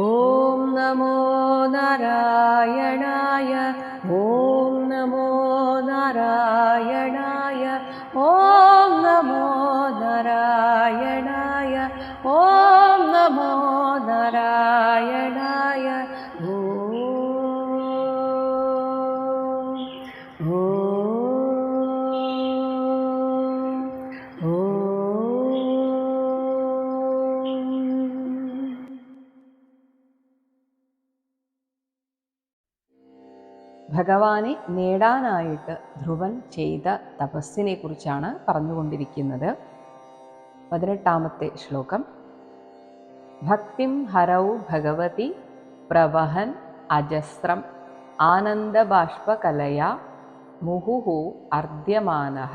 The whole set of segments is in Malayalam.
ॐ नमो नारायणाय ഭഗവാനെ നേടാനായിട്ട് ധ്രുവൻ ചെയ്ത തപസ്സിനെ കുറിച്ചാണ് പറഞ്ഞുകൊണ്ടിരിക്കുന്നത്. പതിനെട്ടാമത്തെ ശ്ലോകം. ഭക്തിം ഹരൗ ഭഗവതി പ്രവഹൻ അജസ്രം ആനന്ദബാഷ്പകലയാ മുഹുഹു അർദ്യമാനഃ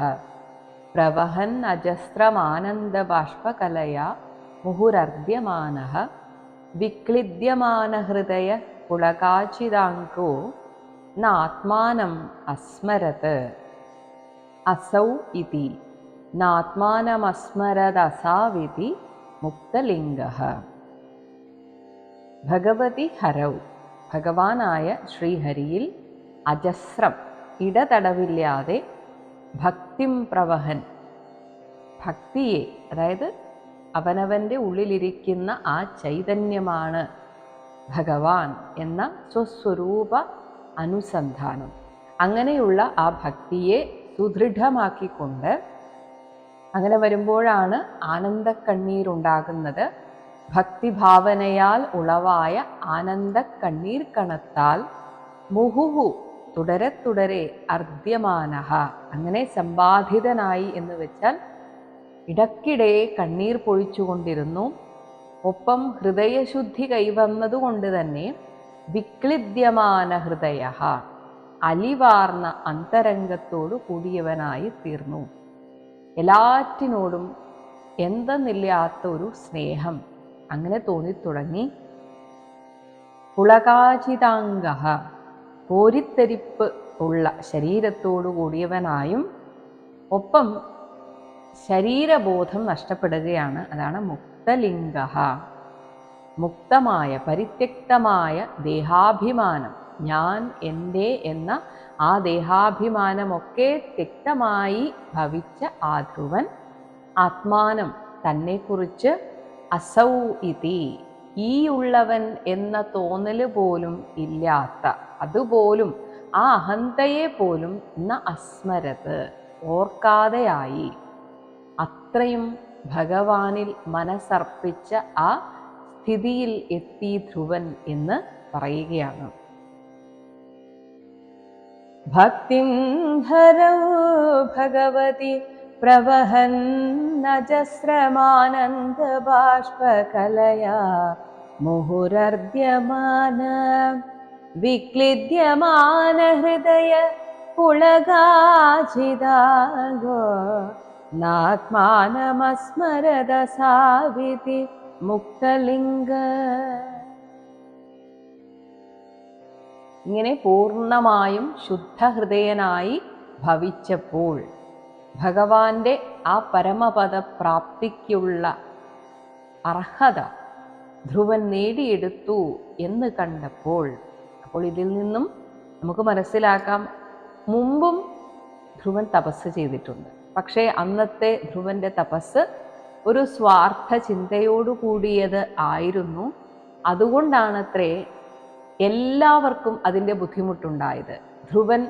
പ്രവഹൻ അജസ്രമാനന്ദബാഷ്പകലയാ വിക്ലിദ്യമാന വിക്ലിദ്യമാനഹൃദയ പുളകാചിതാങ്കോ നാത്മാനം അസ്മരത്. അസൗ ഇതി. നാത്മാനമസ്മരദസാവിതി മുക്തലിംഗ. ഭഗവതി ഹരൗ. ഭഗവാനായ ശ്രീഹരിയിൽ അജസ്രം ഇടതടവില്ലാതെ ഭക്തിം പ്രവഹൻ. ഭക്തിയെ അതായത് അവനവന്റെ ഉള്ളിലിരിക്കുന്ന ആ ചൈതന്യമാണ് ഭഗവാൻ എന്ന സ്വസ്വരൂപ അനുസന്ധാനം. അങ്ങനെയുള്ള ആ ഭക്തിയെ സുദൃഢമാക്കിക്കൊണ്ട് അങ്ങനെ വരുമ്പോഴാണ് ആനന്ദക്കണ്ണീരുണ്ടാകുന്നത്. ഭക്തിഭാവനയാൽ ഉളവായ ആനന്ദക്കണ്ണീർ കണത്താൽ മുഹുഹു തുടരെ തുടരെ അർദ്യമാനഹ അങ്ങനെ സമ്പാദിതനായി എന്ന് വെച്ചാൽ ഇടയ്ക്കിടെ കണ്ണീർ പൊഴിച്ചുകൊണ്ടിരുന്നു. ഒപ്പം ഹൃദയശുദ്ധി കൈവന്നതുകൊണ്ട് തന്നെ വിക്ലിദ്യമാന ഹൃദയ. അലിവാർന്ന അന്തരംഗത്തോടു കൂടിയവനായി തീർന്നു. എല്ലാറ്റിനോടും എന്തെന്നില്ലാത്ത ഒരു സ്നേഹം അങ്ങനെ തോന്നിത്തുടങ്ങി. പുളകാചിതാംഗ. പോരിത്തെരിപ്പ് ഉള്ള ശരീരത്തോടു കൂടിയവനായും ഒപ്പം ശരീരബോധം നഷ്ടപ്പെടുകയാണ്. അതാണ് മുക്തലിംഗ. മുക്തമായ പരിത്യക്തമായ ദേഹാഭിമാനം. ഞാൻ എന്റെ എന്ന ആ ദേഹാഭിമാനമൊക്കെ തിക്തമായി ഭവിച്ച ആ ധ്രുവൻ ആത്മാനം തന്നെക്കുറിച്ച് അസൗ ഇതി. ഈ ഉള്ളവൻ എന്ന തോന്നൽ പോലും ഇല്ലാത്ത അതുപോലും ആ അഹന്തയെ പോലും ന അസ്മരത്. ഓർക്കാതെയായി. അത്രയും ഭഗവാനിൽ മനസ്സർപ്പിച്ച ആ സ്ഥിതിയിൽ എത്തി ധ്രുവൻ എന്ന് പറയുകയാണ് ഭക്തിം ഹരൗ ഭഗവതി പ്രവഹന്നജസ്രമാനന്ദബാഷ്പകലയാ മുഹുരർദ്യമാന വിക്ലിദ്യമാന ഹൃദയ പുളകാചിതാഗോ നാത്മാനമസ്മരത സാവിതി മുക്തലിംഗ. ഇങ്ങനെ പൂർണമായും ശുദ്ധഹൃദയനായി ഭവിച്ചപ്പോൾ ഭഗവാന്റെ ആ പരമപദ പ്രാപ്തിക്കുള്ള അർഹത ധ്രുവൻ നേടിയെടുത്തു എന്ന് കണ്ടപ്പോൾ അപ്പോൾ ഇതിൽ നിന്നും നമുക്ക് മനസ്സിലാക്കാം. മുമ്പും ധ്രുവൻ തപസ് ചെയ്തിട്ടുണ്ട്. പക്ഷേ അന്നത്തെ ധ്രുവന്റെ തപസ് ഒരു സ്വാർത്ഥ ചിന്തയോടു കൂടിയത് ആയിരുന്നു. അതുകൊണ്ടാണത്രേ എല്ലാവർക്കും അതിന്റെ ബുദ്ധിമുട്ടുണ്ടായത്. ധ്രുവൻ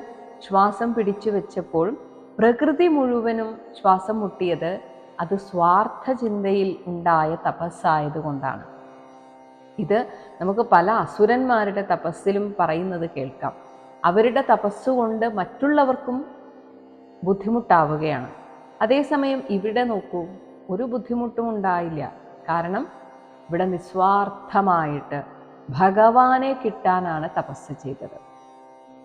ശ്വാസം പിടിച്ചു വെച്ചപ്പോൾ പ്രകൃതി മുഴുവനും ശ്വാസം മുട്ടിയത് അത് സ്വാർത്ഥ ചിന്തയിൽ ഉണ്ടായ തപസ്സായതുകൊണ്ടാണ് ഇത് നമുക്ക് പല അസുരന്മാരുടെ തപസ്സിലും പറയുന്നത് കേൾക്കാം. അവരുടെ തപസ്സുകൊണ്ട് മറ്റുള്ളവർക്കും ബുദ്ധിമുട്ടാവുകയാണ്. അതേസമയം ഇവിടെ നോക്കൂ. ഒരു ബുദ്ധിമുട്ടും ഉണ്ടായില്ല. കാരണം ഇവിടെ നിസ്വാർത്ഥമായിട്ട് ഭഗവാനെ കിട്ടാനാണ് തപസ് ചെയ്തത്.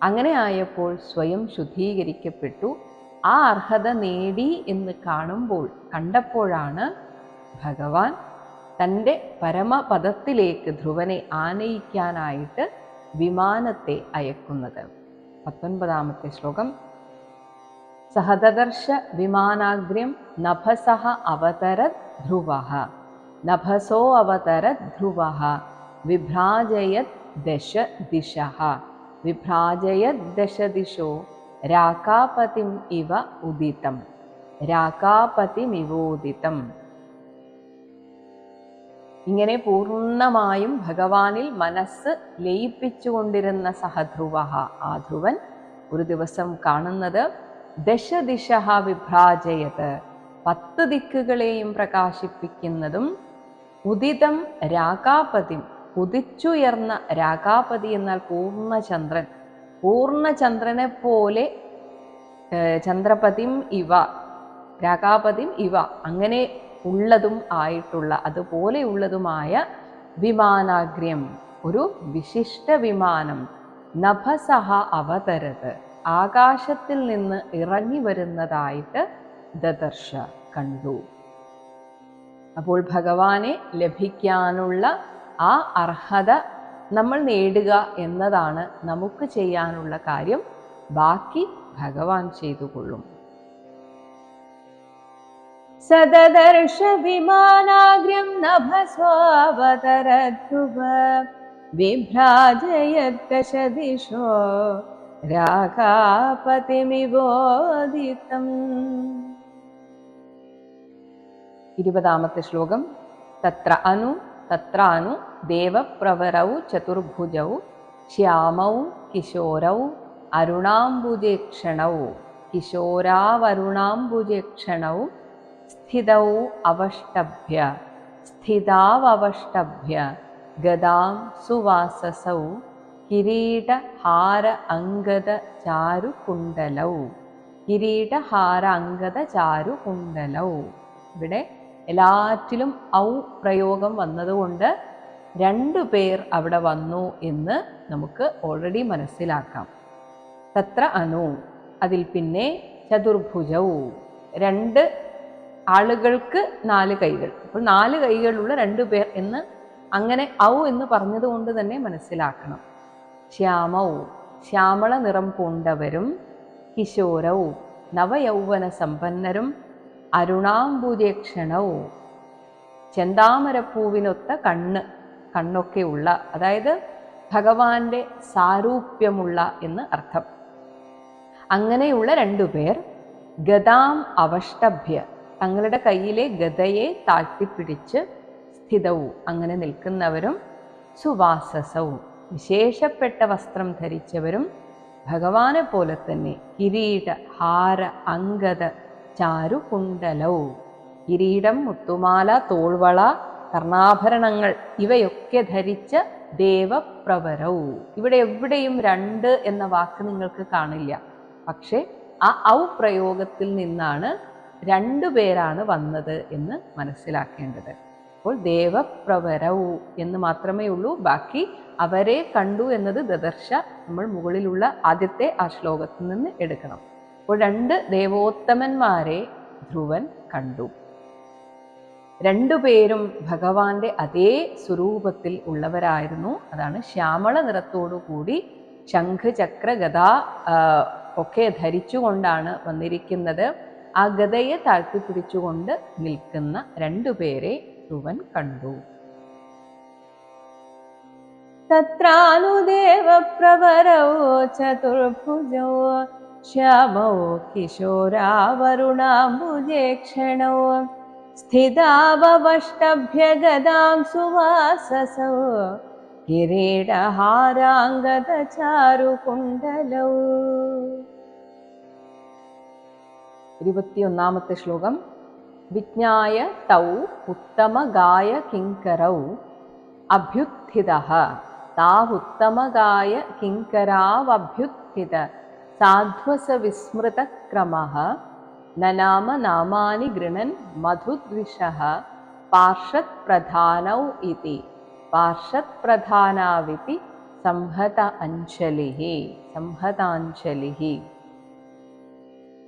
അങ്ങനെ ആയപ്പോൾ സ്വയം ശുദ്ധീകരിക്കപ്പെട്ടു. ആ അർഹത നേടി എന്ന് കാണുമ്പോൾ കണ്ടപ്പോഴാണ് ഭഗവാൻ തന്റെ പരമപദത്തിലേക്ക് ധ്രുവനെ ആനയിക്കാനായിട്ട് വിമാനത്തെ അയക്കുന്നത്. പത്തൊൻപതാമത്തെ ശ്ലോകം. സഹദർശ വിമാനാഗ്രം നഭസഹ അവതരത് ധ്രുവ നഭസോ അവതരത് ധ്രുവ വിഭ്രാജയത് ദശ ദിശ വിഭ്രാജയത് ദശ ദിശോ രാകാപതിം ഇവ ഉദിതം. രാകാപതിമിവോദിതം ഇങ്ങനെ പൂർണമായും ഭഗവാനിൽ മനസ്സ് ലയിപ്പിച്ചുകൊണ്ടിരുന്ന സഹധ്രുവ ആ ധ്രുവൻ ഒരു ദിവസം കാണുന്നത് ദശദിശ വിഭ്രാജയത് പത്ത് ദിക്കുകളെയും പ്രകാശിപ്പിക്കുന്നതും ഉദിതം രാഗാപതി ഉദിച്ചുയർന്ന രാഗാപതി എന്നാൽ പൂർണചന്ദ്രൻ. പൂർണചന്ദ്രനെ പോലെ ചന്ദ്രപതിം ഇവ രാകാപതിം ഇവ അങ്ങനെ ഉള്ളതും ആയിട്ടുള്ള അതുപോലെയുള്ളതുമായ വിമാനാഗ്രം ഒരു വിശിഷ്ട വിമാനം നഭസഹ അവതരത്. ആകാശത്തിൽ നിന്ന് ഇറങ്ങി വരുന്നതായിട്ട് ദദർശ കണ്ടു. അപ്പോൾ ഭഗവാനെ ലഭിക്കാനുള്ള ആ അർഹത നമ്മൾ നേടുക എന്നതാണ് നമുക്ക് ചെയ്യാനുള്ള കാര്യം. ബാക്കി ഭഗവാൻ ചെയ്തുകൊള്ളും സദദർശ വിമാനാഗ്രം നഭസ്വാവതരധ്രുവ വിഭ്രാജയദ്ദശ ദിശോ രാഘാപതിമിവോദിതം. ഇരുപതാമത്തെ ശ്ലോകം. തത്ര അനു തത്രാനു ദേവപ്രവരൗ ചതുർഭുജൗ ശ്യാമൗ കിശോരൗ അരുണാംബുജേക്ഷണൗ കിശോരാവരുണാംബുജേക്ഷണൗ സ്ഥിതൗ അവഷ്ടഭ്യ സ്ഥിതാവഷ്ടഭ്യ ഗദാം സുവാസസൗ കിരീടഹാര അംഗത ചാരുകുണ്ടലൗ കിരീടഹാര അംഗത ചാരുകുണ്ടലൗ ഇവിടെ എല്ലാറ്റിലും ഔ പ്രയോഗം വന്നതുകൊണ്ട് രണ്ടു പേർ അവിടെ വന്നു എന്ന് നമുക്ക് ഓൾറെഡി മനസ്സിലാക്കാം. തത്ര അനു. അതിൽ പിന്നെ ചതുർഭുജവും രണ്ട് ആളുകൾക്ക് നാല് കൈകൾ. അപ്പോൾ നാല് കൈകളുള്ള രണ്ടു പേർ എന്ന് അങ്ങനെ ഔ എന്ന് പറഞ്ഞതുകൊണ്ട് തന്നെ മനസ്സിലാക്കണം. ശ്യാമൗ ശ്യാമള നിറം പൂണ്ടവരും കിശോരവും നവയൗവന സമ്പന്നരും അരുണാംബുജേക്ഷണവും. ചെന്താമരപ്പൂവിനൊത്ത കണ്ണ് കണ്ണൊക്കെയുള്ള അതായത് ഭഗവാന്റെ സാരൂപ്യമുള്ള എന്ന് അർത്ഥം. അങ്ങനെയുള്ള രണ്ടുപേർ ഗതാം അവഷ്ടഭ്യ തങ്ങളുടെ കയ്യിലെ ഗതയെ താഴ്ത്തിപ്പിടിച്ച് സ്ഥിതവും അങ്ങനെ നിൽക്കുന്നവരും സുവാസസവും. വിശേഷപ്പെട്ട വസ്ത്രം ധരിച്ചവരും ഭഗവാനെ പോലെ തന്നെ കിരീട ഹാര അങ്കത ചാരുകുണ്ടലവും കിരീടം മുത്തുമാല തോൾവള കർണാഭരണങ്ങൾ ഇവയൊക്കെ ധരിച്ച ദേവപ്രവരവും ഇവിടെ എവിടെയും രണ്ട് എന്ന വാക്ക് നിങ്ങൾക്ക് കാണില്ല. പക്ഷേ ആ ഔ പ്രയോഗത്തിൽ നിന്നാണ് രണ്ടു പേരാണ് വന്നത് എന്ന് മനസ്സിലാക്കേണ്ടത്. അപ്പോൾ ദേവപ്രവരവു എന്ന് മാത്രമേ ഉള്ളൂ. ബാക്കി അവരെ കണ്ടു എന്നത് ദദർശ നമ്മൾ മുകളിലുള്ള ആദ്യത്തെ ആ ശ്ലോകത്തിൽ നിന്ന് എടുക്കണം. അപ്പോൾ രണ്ട് ദേവോത്തമന്മാരെ ധ്രുവൻ കണ്ടു. രണ്ടുപേരും ഭഗവാന്റെ അതേ സ്വരൂപത്തിൽ ഉള്ളവരായിരുന്നു. അതാണ് ശ്യാമള നിറത്തോടു കൂടി ശംഖ് ചക്ര ആ, ഒക്കെ ധരിച്ചുകൊണ്ടാണ് വന്നിരിക്കുന്നത്. ആ ഗതയെ താഴ്ത്തിപ്പിടിച്ചുകൊണ്ട് നിൽക്കുന്ന രണ്ടുപേരെ കിട്ടുവൻ കണ്ടു. തത്രാനുദേവപ്രവരോ ചതുർഭുജോ ശ്യാമോ കിശോരാവരുണാംബുജേക്ഷണോ സ്ഥിതാവഷ്ടഭ്യഗദാം സുവാസസോ കിരീടഹാരാംഗതചാരുകുണ്ടലോ ഇരുപത്തിയൊന്നാമത്തെ ശ്ലോകം വിജ്ഞായ തൗ ഉത്തമഗായ കിങ്കരൗ അഭ്യുത്ഥിത താവുത്തമഗായ കിങ്കരാവഭ്യുത്ഥിത സാധ്വസ വിസ്മൃത ക്രമ നനാമ നാമാനി ഗൃണൻ മധുദ്വിഷ പാർഷത് പ്രധാനൗ ഇതി പാർഷത് പ്രധാനാവിതി സംഹത അഞ്ജലിഃ സംഹതാഞ്ജലിഃ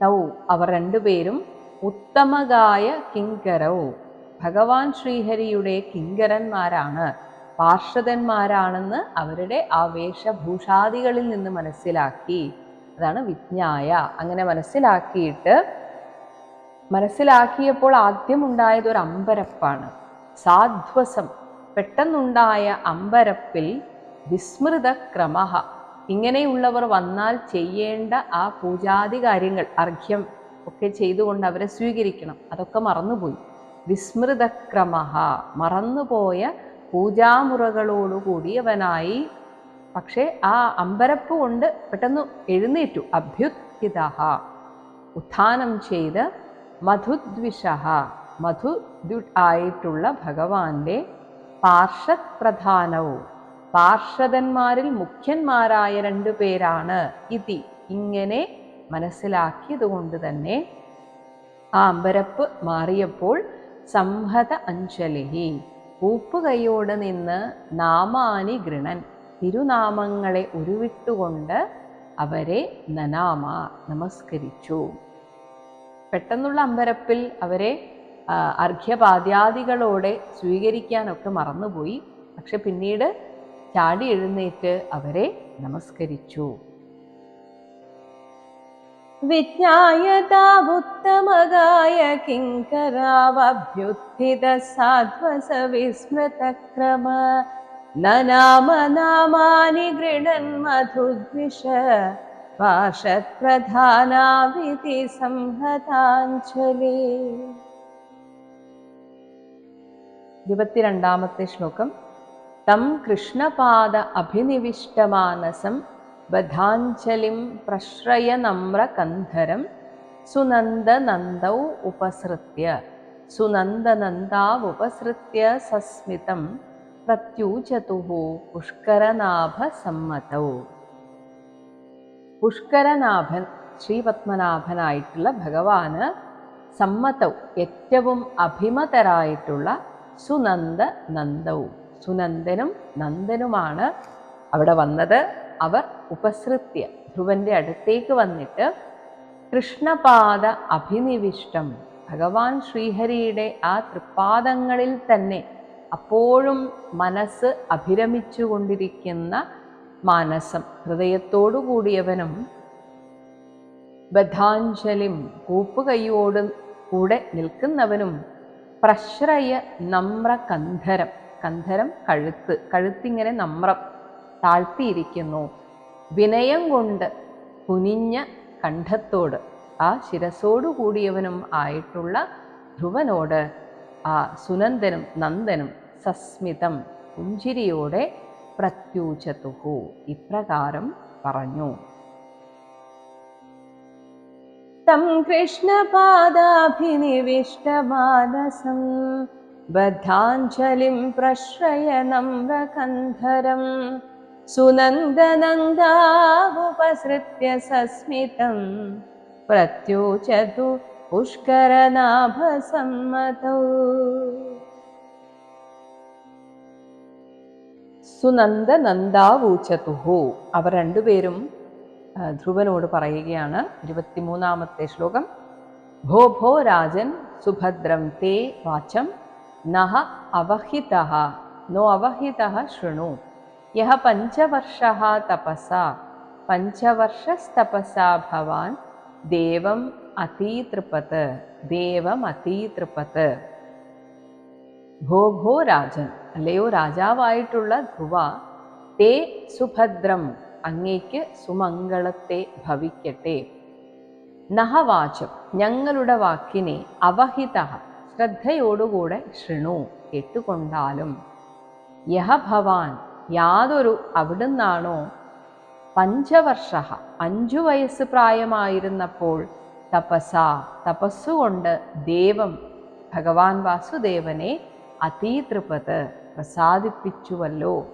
തൗ അവർ രണ്ടുപേരും ഉത്തമകായ കിങ്കരവും ഭഗവാൻ ശ്രീഹരിയുടെ കിങ്കരന്മാരാണ്. പാർഷദന്മാരാണെന്ന് അവരുടെ ആ വേഷഭൂഷാദികളിൽ നിന്ന് മനസ്സിലാക്കി. അതാണ് വിജ്ഞായ. അങ്ങനെ മനസ്സിലാക്കിയിട്ട് മനസ്സിലാക്കിയപ്പോൾ ആദ്യം ഉണ്ടായത് ഒരു അമ്പരപ്പാണ്. സാധ്വസം. പെട്ടെന്നുണ്ടായ അമ്പരപ്പിൽ വിസ്മൃത ക്രമ ഇങ്ങനെയുള്ളവർ വന്നാൽ ചെയ്യേണ്ട ആ പൂജാതി കാര്യങ്ങൾ അർഘ്യം ഒക്കെ ചെയ്തുകൊണ്ട് അവരെ സ്വീകരിക്കണം. അതൊക്കെ മറന്നുപോയി. വിസ്മൃതക്രമ മറന്നുപോയ പൂജാമുറകളോടുകൂടിയവനായി പക്ഷേ ആ അമ്പരപ്പ് കൊണ്ട് പെട്ടെന്ന് എഴുന്നേറ്റു. അഭ്യുത്ഥിത ഉത്ഥാനം ചെയ്ത് മധുദ്വിഷ മധു ആയിട്ടുള്ള ഭഗവാന്റെ പാർഷത് പ്രധാനവും പാർഷദന്മാരിൽ മുഖ്യന്മാരായ രണ്ടു പേരാണ്. ഇതി ഇങ്ങനെ മനസ്സിലാക്കിയതുകൊണ്ട് തന്നെ ആ അമ്പരപ്പ് മാറിയപ്പോൾ സംഹത അഞ്ജലി ഊപ്പുകൈയോട് നിന്ന് നാമാനി ഗൃണൻ തിരുനാമങ്ങളെ ഉരുവിട്ടുകൊണ്ട് അവരെ നനാമ നമസ്കരിച്ചു. പെട്ടെന്നുള്ള അമ്പരപ്പിൽ അവരെ അർഘ്യപാദ്യാദികളോടെ സ്വീകരിക്കാനൊക്കെ മറന്നുപോയി. പക്ഷെ പിന്നീട് ചാടി എഴുന്നേറ്റ് അവരെ നമസ്കരിച്ചു. विज्ञाय तावुत्तमगाय किङ्करावभ्युत्थितः साध्वस विस्मृतक्रम न नाम नामानि गृणन् मधुद्विष पार्षत्प्रधानाविति संहताञ्जलि ഇരുപത്തിരണ്ടാമത്തെ ശ്ലോകം തം കൃഷ്ണപാദ അഭിനിവിഷ്ടമാനസം ബധാഞ്ജലിം പ്രശ്രയനമ്രകന്ധരം സുനന്ദനന്ദൗ ഉപസൃത്യ. സുനന്ദനന്ദാവുപസൃത്യ സസ്മിതം പ്രത്യൂചതുഃ പുഷ്കരനാഭസമ്മതൗ പുഷ്കരനാഭൻ ശ്രീപത്മനാഭനായിട്ടുള്ള ഭഗവാന് സമ്മതൗ ഏറ്റവും അഭിമതരായിട്ടുള്ള സുനന്ദ നന്ദവും സുനന്ദനും നന്ദനുമാണ് അവിടെ വന്നത്. അവർ ഉപസൃത്യ. ധ്രുവന്റെ അടുത്തേക്ക് വന്നിട്ട് കൃഷ്ണപാദ അഭിനിവിഷ്ടം. ഭഗവാൻ ശ്രീഹരിയുടെ ആ തൃപ്പാദങ്ങളിൽ തന്നെ അപ്പോഴും മനസ്സ് അഭിരമിച്ചുകൊണ്ടിരിക്കുന്ന മാനസം. ഹൃദയത്തോടു കൂടിയവനും ബദ്ധാഞ്ജലിം കൂപ്പുകൈയോട് കൂടെ നിൽക്കുന്നവനും പ്രശ്രയ നമ്ര കന്ധരം കന്ധരം കഴുത്ത്. കഴുത്തിങ്ങനെ നമ്രം. താഴ്ത്തിയിരിക്കുന്നു. വിനയം കൊണ്ട് കുനിഞ്ഞ കണ്ഠത്തോട് ആ ശിരസോടു കൂടിയവനും ആയിട്ടുള്ള ധ്രുവനോട് ആ സുനന്ദനും നന്ദനും സസ്മിതം പുഞ്ചിരിയോടെ പ്രത്യൂചതുഹു ഇപ്രകാരം പറഞ്ഞു. തം കൃഷ്ണപാദാഭിനിവിഷ്ടമാനസം ബദ്ധാഞ്ജലിം പ്രശ്രയ നമ്രകന്ധരം सुनन्दनन्दावुपसृत्य सस्मितं प्रत्योचतु पुष्करनाभसम्मतौ സുനന്ദ നന്ദാവൂച്ചതുഹു അവർ രണ്ടുപേരും ആ, ധ്രുവനോട് പറയുകയാണ് ഇരുപത്തിമൂന്നാമത്തെ ശ്ലോകം ഭോ ഭോ രാജൻ സുഭദ്രം തേ വാചം നഹ അവഹിത നോ അവഹിത ശൃണു യഹ പഞ്ചവർഷ തപസ പഞ്ചവർഷസ്തപസാ ഭവാൻ ദേവം അതീതൃപത് ദേവം അതീതൃപത് ഭോ ഭോ രാജൻ അല്ലയോ രാജാവായിട്ടുള്ള ധ്രുവ തേ സുഭദ്രം അങ്ങേക്ക് സുമംഗളത്തെ ഭവിക്കട്ടെ। നഹവാചം ഞങ്ങളുടെ വാക്കിനെ അവഹിത ശ്രദ്ധയോടുകൂടെ ശൃണു കേട്ടുകൊണ്ടാലും। യഹ ഭവാൻ യാതൊരു അവിടുന്നാണോ? പഞ്ചവർഷ അഞ്ചു വയസ്സ് പ്രായമായിരുന്നപ്പോൾ തപസ തപസ്സുകൊണ്ട് ദേവം ഭഗവാൻ വാസുദേവനെ അതീതൃപത് പ്രസാദിപ്പിച്ചുവല്ലോ.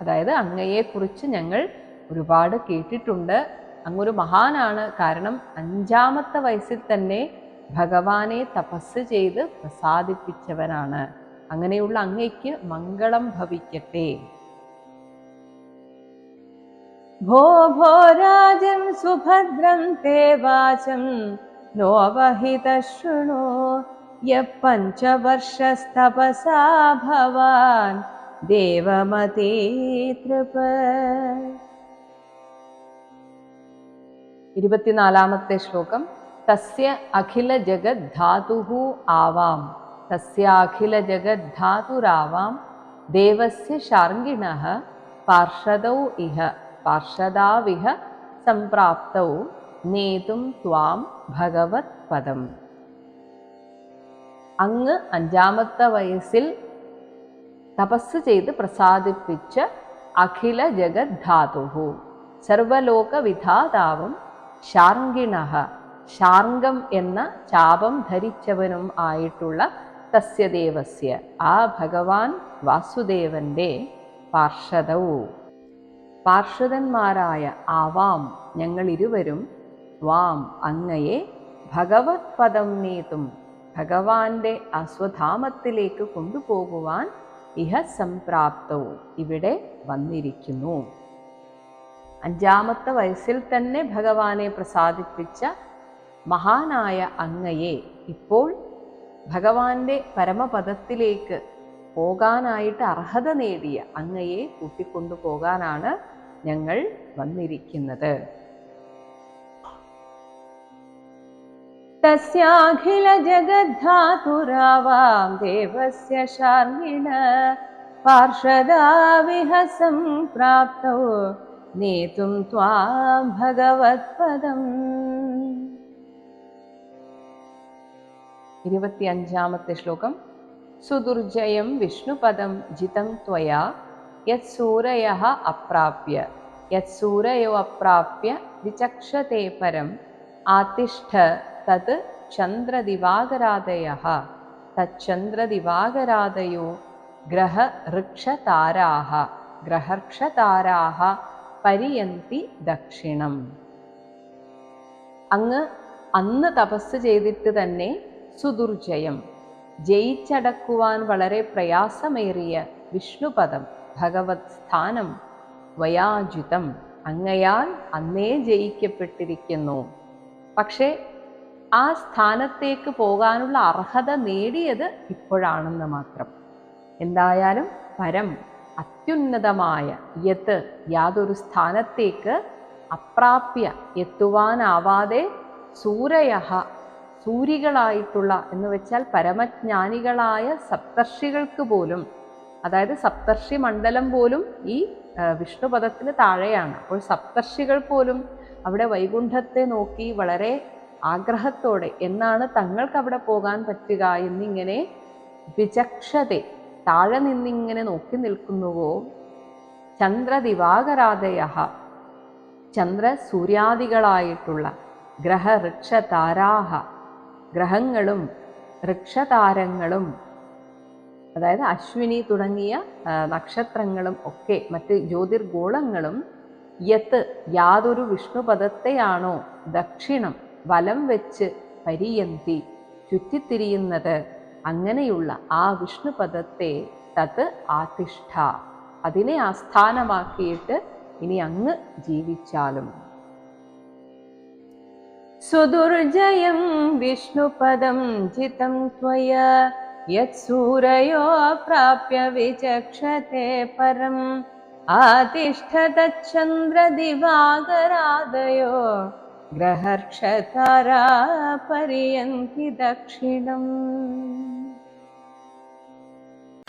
അതായത് അങ്ങയെക്കുറിച്ച് ഞങ്ങൾ ഒരുപാട് കേട്ടിട്ടുണ്ട്. അങ്ങൊരു മഹാനാണ്. കാരണം അഞ്ചാമത്തെ വയസ്സിൽ തന്നെ ഭഗവാനെ തപസ് ചെയ്ത് പ്രസാദിപ്പിച്ചവനാണ്. അങ്ങനെയുള്ള അങ്ങയ്ക്ക് മംഗളം ഭവിക്കട്ടെ. ഭോ ഭോ രാജൻ സുഭദ്രം തേ വാചം നോവഹിത ശൃണു യഞ്ചവർഷസ്തപസാ ഭവാൻ ദേവമതേ തൃപ ഇരുപത്തിനാലാമത്തെ ശ്ലോകം തസ്യ അഖില ജഗത് ധാതു ആവാം. തസ്യ അഖില ജഗദ്ധാതുരാവാം ദേവസ്യ ശാർങ്കിണഃ പാർഷദൗ ഇഹ പാർഷദാവിഹ സംപ്രാപ്തൗ നേതും ത്വാം ഭഗവത് പദം അങ്ങ് അഞ്ചാമത്തെ വയസ്സിൽ തപസ് ചെയ്ത് പ്രസാദിപ്പിച്ച അഖില ജഗദ്ധാതു സർവലോക വിധാതാവും ശാർങ്കിണഃ ശാർങ്കം എന്ന ചാപം ധരിച്ചവനും ആയിട്ടുള്ള തസ്യ ദേവസ്യ. ആ ഭഗവാൻ വാസുദേവന്റെ പാർഷദവും പാർഷദന്മാരായ ആവാം ഞങ്ങളിരുവരും വാം അങ്ങയെ ഭഗവത് പദം നേതും. ഭഗവാന്റെ അസ്വധാമത്തിലേക്ക് കൊണ്ടുപോകുവാൻ ഇഹ സംപ്രാപ്തവും ഇവിടെ വന്നിരിക്കുന്നു. അഞ്ചാമത്തെ വയസ്സിൽ തന്നെ ഭഗവാനെ പ്രസാദിപ്പിച്ച മഹാനായ അങ്ങയെ ഇപ്പോൾ ഭഗവാന്റെ പരമപദത്തിലേക്ക് പോകാനായിട്ട് അർഹത നേടിയ അങ്ങയെ കൂട്ടിക്കൊണ്ടു പോകാനാണ് ഞങ്ങൾ വന്നിരിക്കുന്നത്. തസ്യാഖില ജഗദ്ധാതുരാവാം ദേവസ്യ ശാർണിണ പാർഷദാവിഹസം പ്രാപ്തോ നേതും ത്വാം ഭഗവത്പദം. ഇരുപത്തി അഞ്ചാമത്തെ ശ്ലോകം. സുദുർജയം വിഷ്ണുപദം ജിതം ത്വയാ യത് സൂരയ അപ്രാപ്യ. യത് സൂരയോ അപ്രാപ്യ വിചക്ഷതേ പരം. ആതിഷ്ഠ തത് ചന്ദ്രദിവാകരാദയ തച്ചന്ദ്രദിവാകരാദയോ ഗ്രഹഋക്ഷതാരാഹ ഗ്രഹർക്ഷതാരാഹ പരിയന്തി ദക്ഷിണം. അങ്ങ് അന്ന് തപസ് ചെയ്തിട്ട് തന്നെ സുദുർജയം. ജയിച്ചടക്കുവാൻ വളരെ പ്രയാസമേറിയ വിഷ്ണുപദം ഭഗവത് സ്ഥാനം വയാജിതം അങ്ങയാൽ അന്നേ ജയിക്കപ്പെട്ടിരിക്കുന്നു. പക്ഷേ ആ സ്ഥാനത്തേക്ക് പോകാനുള്ള അർഹത നേടിയത് ഇപ്പോഴാണെന്ന് മാത്രം. എന്തായാലും പരം അത്യുന്നതമായ യത്ത് യാതൊരു സ്ഥാനത്തേക്ക് അപ്രാപ്യ എത്തുവാനാവാതെ സൂരയഹ സൂരികളായിട്ടുള്ള എന്ന് വെച്ചാൽ പരമജ്ഞാനികളായ സപ്തർഷികൾക്ക് പോലും അതായത് സപ്തർഷി മണ്ഡലം പോലും ഈ വിഷ്ണുപദത്തിന് താഴെയാണ്. അപ്പോൾ സപ്തർഷികൾ പോലും അവിടെ വൈകുണ്ഠത്തെ നോക്കി വളരെ ആഗ്രഹത്തോടെ എന്നാണ് തങ്ങൾക്ക് അവിടെ പോകാൻ പറ്റുക എന്നിങ്ങനെ വിചക്ഷതെ താഴെ നിന്നിങ്ങനെ നോക്കി നിൽക്കുന്നുവോ? ചന്ദ്രദിവാകരാതയ ചന്ദ്ര സൂര്യാദികളായിട്ടുള്ള ഗ്രഹ ഋക്ഷ താരാഹ ഗ്രഹങ്ങളും വൃക്ഷതാരങ്ങളും അതായത് അശ്വിനി തുടങ്ങിയ നക്ഷത്രങ്ങളും ഒക്കെ മറ്റ് ജ്യോതിർഗോളങ്ങളും യത്ത് യാതൊരു വിഷ്ണുപദത്തെയാണോ ദക്ഷിണം വലം വെച്ച് പരിയന്തി ചുറ്റിത്തിരിയുന്നത് അങ്ങനെയുള്ള ആ വിഷ്ണുപദത്തെ തത് ആതിഷ്ഠ. അതിനെ ആസ്ഥാനമാക്കിയിട്ട് ഇനി അങ്ങ് ജീവിച്ചാലും सुदुर्जयं विष्णुपदं जितं त्वया यत्सूरयो प्राप्य विचक्षते परम्। आतिष्ठतच्चन्द्रदिवाकरादयो ग्रहर्क्षतारा पर्यन्ति दक्षिणम्